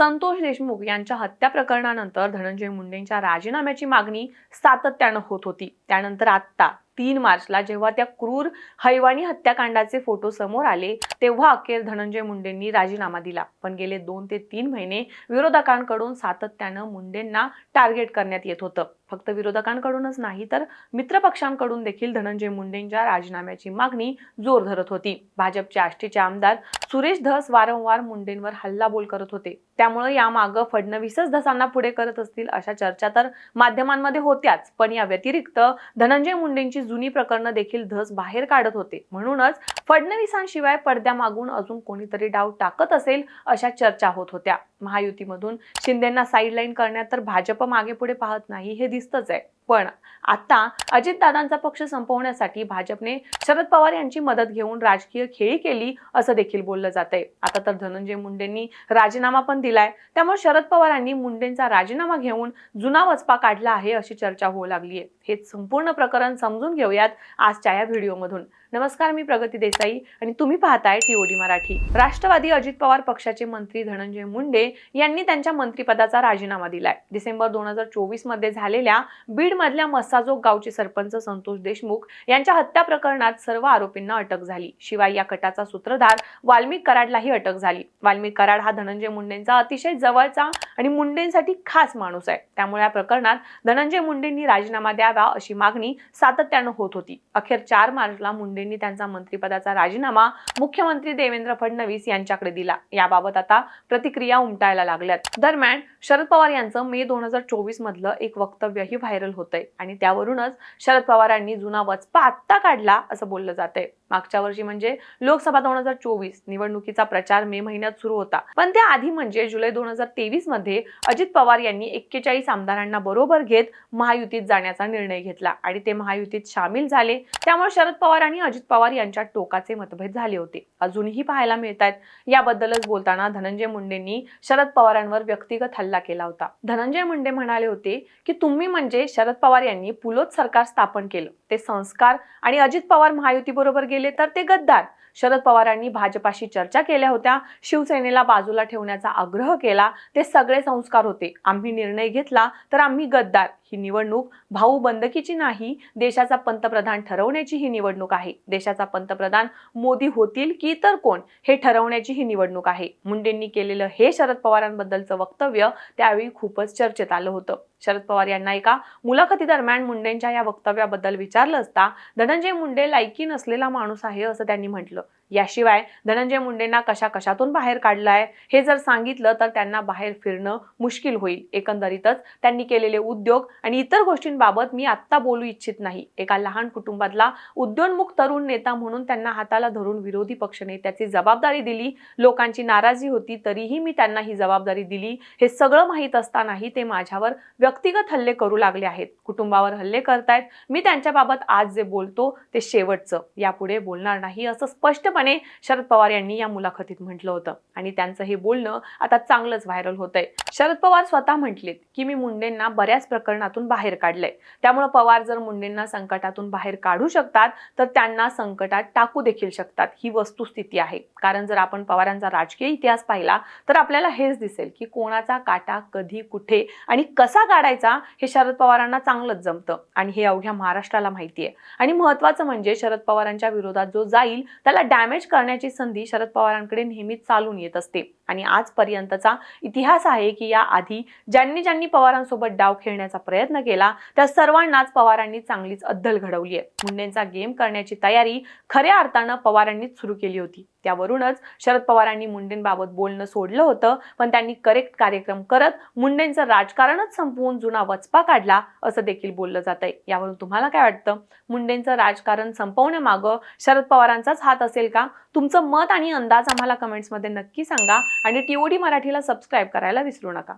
संतोष देशमुख यांच्या हत्या प्रकरणानंतर धनंजय मुंडेंच्या राजीनाम्याची मागणी सातत्यानं होत होती. त्यानंतर आत्ता तीन मार्चला जेव्हा त्या क्रूर हैवानी हत्याकांडाचे फोटो समोर आले तेव्हा अखेर धनंजय मुंडेंनी राजीनामा दिला. पण गेले दोन ते तीन महिने विरोधकांकडून सातत्यानं मुंडेंना टार्गेट करण्यात येत होतं. फक्त विरोधकांकडूनच नाही तर मित्रपक्षांकडून देखील धनंजय मुंडेंच्या राजीनाम्याची मागणी जोर धरत होती. भाजपचे आष्टीचे आमदार सुरेश धस वारंवार मुंडेंवर हल्लाबोल करत होते. त्यामुळे यामागं फडणवीसच धसांना पुढे करत असतील अशा चर्चा तर माध्यमांमध्ये होत्याच. पण या व्यतिरिक्त धनंजय मुंडेंची जुनी प्रकरणं देखील धस बाहेर काढत होते. म्हणूनच फडणवीसांशिवाय पडद्यामागून अजून कोणीतरी डाव टाकत असेल अशा चर्चा होत होत्या. महायुतीमधून. शिंदेना साईडलाईन करण्यात तर भाजप मागे पुढे पाहत नाही हे दिसतच आहे. पण आता अजितदादांचा पक्ष संपवण्यासाठी भाजपने शरद पवार यांची मदत घेऊन राजकीय खेळी केली असं देखील बोललं जात आहे आता तर धनंजय मुंडेंनी राजीनामा पण दिलाय. त्यामुळे शरद पवारांनी मुंडेंचा राजीनामा घेऊन जुना वचपा काढला आहे अशी चर्चा होऊ लागली आहे. हे संपूर्ण प्रकरण समजून घेऊयात आजच्या या व्हिडिओमधून. नमस्कार मी प्रगती देसाई आणि तुम्ही पाहताय टीओडी मराठी. राष्ट्रवादी अजित पवार पक्षाचे मंत्री धनंजय मुंडे यांनी त्यांच्या मंत्रिपदाचा राजीनामा दिलाय. डिसेंबर दोन हजार चोवीसमध्ये झालेल्या बीड मधल्या मस्साजोग गावचे सरपंच संतोष देशमुख यांच्या हत्या प्रकरणात सर्व आरोपींना अटक झाली. शिवाय या कटाचा सूत्रधार वाल्मिक कराडलाही अटक झाली. वाल्मिक कराड हा धनंजय मुंडेंचा अतिशय जवळचा आणि मुंडेंसाठी खास माणूस आहे. त्यामुळे या प्रकरणात धनंजय मुंडेंनी राजीनामा द्यावा अशी मागणी सातत्यानं होत होती. अखेर चार मार्चला मुंडेंनी त्यांचा मंत्रिपदाचा राजीनामा मुख्यमंत्री देवेंद्र फडणवीस यांच्याकडे दिला. याबाबत आता प्रतिक्रिया उमटायला लागल्यात. दरम्यान शरद पवार यांचं मे दोन हजार चोवीस मधलं एक वक्तव्यही व्हायरल होतंय आणि त्यावरूनच शरद पवारांनी जुना वचपा आत्ता काढला असं बोललं जातंय. मागच्या वर्षी म्हणजे लोकसभा दोन हजार चोवीस निवडणुकीचा प्रचार मे महिन्यात सुरू होता. पण त्याआधी म्हणजे जुलै दोन हजार तेवीसमध्ये अजित पवार यांनी एक्केचाळीस आमदारांना बरोबर घेत महायुतीत जाण्याचा निर्णय घेतला आणि ते महायुतीत सामील झाले. त्यामुळे शरद पवार आणि अजित पवार यांच्या टोकाचे मतभेद झाले होते. अजूनही पाहायला मिळत आहेत याबद्दलच बोलताना धनंजय मुंडेंनी शरद पवारांवर व्यक्तिगत हल्ला केला होता. धनंजय मुंडे म्हणाले होते की तुम्ही म्हणजे शरद पवार यांनी पुलोत सरकार स्थापन केलं. ते संस्कार आणि अजित पवार महायुतीबरोबर गेले तर ते गद्दार. शरद पवारांनी भाजपाशी चर्चा केल्या होत्या. शिवसेनेला बाजूला ठेवण्याचा आग्रह केला. ते सगळे संस्कार होते. आम्ही निर्णय घेतला तर आम्ही गद्दार. ही निवडणूक भाऊ बंदकीची नाही. देशाचा पंतप्रधान ठरवण्याची ही निवडणूक आहे. देशाचा पंतप्रधान मोदी होतील की तर कोण? हे ठरवण्याची ही निवडणूक आहे. मुंडेंनी केलेलं हे शरद पवारांबद्दलचं वक्तव्य त्यावेळी खूपच चर्चेत आलं होतं. शरद पवार यांना एका मुलाखतीदरम्यान मुंडेंच्या या वक्तव्याबद्दल विचारलं असता धनंजय मुंडे लायकी नसलेला माणूस आहे असं त्यांनी म्हटलं. याशिवाय धनंजय मुंडेंना कशा कशातून बाहेर काढलं आहे हे जर सांगितलं तर त्यांना बाहेर फिरणं मुश्किल होईल. एकंदरीतच त्यांनी केलेले उद्योग आणि इतर गोष्टींबाबत मी आत्ता बोलू इच्छित नाही. एका लहान कुटुंबातला उद्योन्मुख तरुण नेता म्हणून त्यांना हाताला धरून विरोधी पक्षनेत्याची जबाबदारी दिली. लोकांची नाराजी होती तरीही मी त्यांना ही जबाबदारी दिली. हे सगळं माहीत असतानाही ते माझ्यावर व्यक्तिगत हल्ले करू लागले आहेत. कुटुंबावर हल्ले करतायत. मी त्यांच्याबाबत आज जे बोलतो ते शेवटचं. यापुढे बोलणार नाही असं स्पष्टपणे शरद पवार यांनी या मुलाखतीत म्हटलं होतं. आणि त्यांचं हे बोलणं आता चांगलंच व्हायरल होत आहे शरद पवार स्वतः म्हटलेत की मी मुंडेंना बऱ्याच प्रकरणातून बाहेर काढलंय. त्यामुळे पवार जर मुंडेंना संकटातून बाहेर काढू शकतात तर त्यांना संकटात टाकू देखील शकतात. ही वस्तुस्थिती आहे. कारण जर आपण पवारांचा राजकीय इतिहास पाहिला तर आपल्याला हेच दिसेल की कोणाचा काटा कधी कुठे आणि कसा काढायचा हे शरद पवारांना चांगलंच जमतं. आणि हे अवघ्या महाराष्ट्राला माहिती आहे आणि महत्वाचं म्हणजे शरद पवारांच्या विरोधात जो जाईल त्याला डॅमेज डॅमेज करण्याची संधी शरद पवारांकडे नेहमीच चालून येत असते. आणि आजपर्यंतचा इतिहास आहे की या आधी ज्यांनी ज्यांनी पवारांसोबत डाव खेळण्याचा प्रयत्न केला त्या सर्वांनाच पवारांनी चांगलीच अद्दल घडवली आहे. मुंडेंचा गेम करण्याची तयारी खऱ्या अर्थानं पवारांनीच सुरू केली होती. त्यावरूनच शरद पवारांनी मुंडेंबाबत बोलणं सोडलं होतं पण त्यांनी करेक्ट कार्यक्रम करत मुंडेंचं राजकारणच संपवून जुना वचपा काढला असं देखील बोललं जात आहे यावरून तुम्हाला काय वाटतं? मुंडेंचं राजकारण संपवण्यामागं शरद पवारांचाच हात असेल का? का तुमचं मत आणि अंदाज आम्हाला कमेंट्समध्ये नक्की सांगा. आणि टीओडी मराठीला सबस्क्राईब करायला विसरू नका.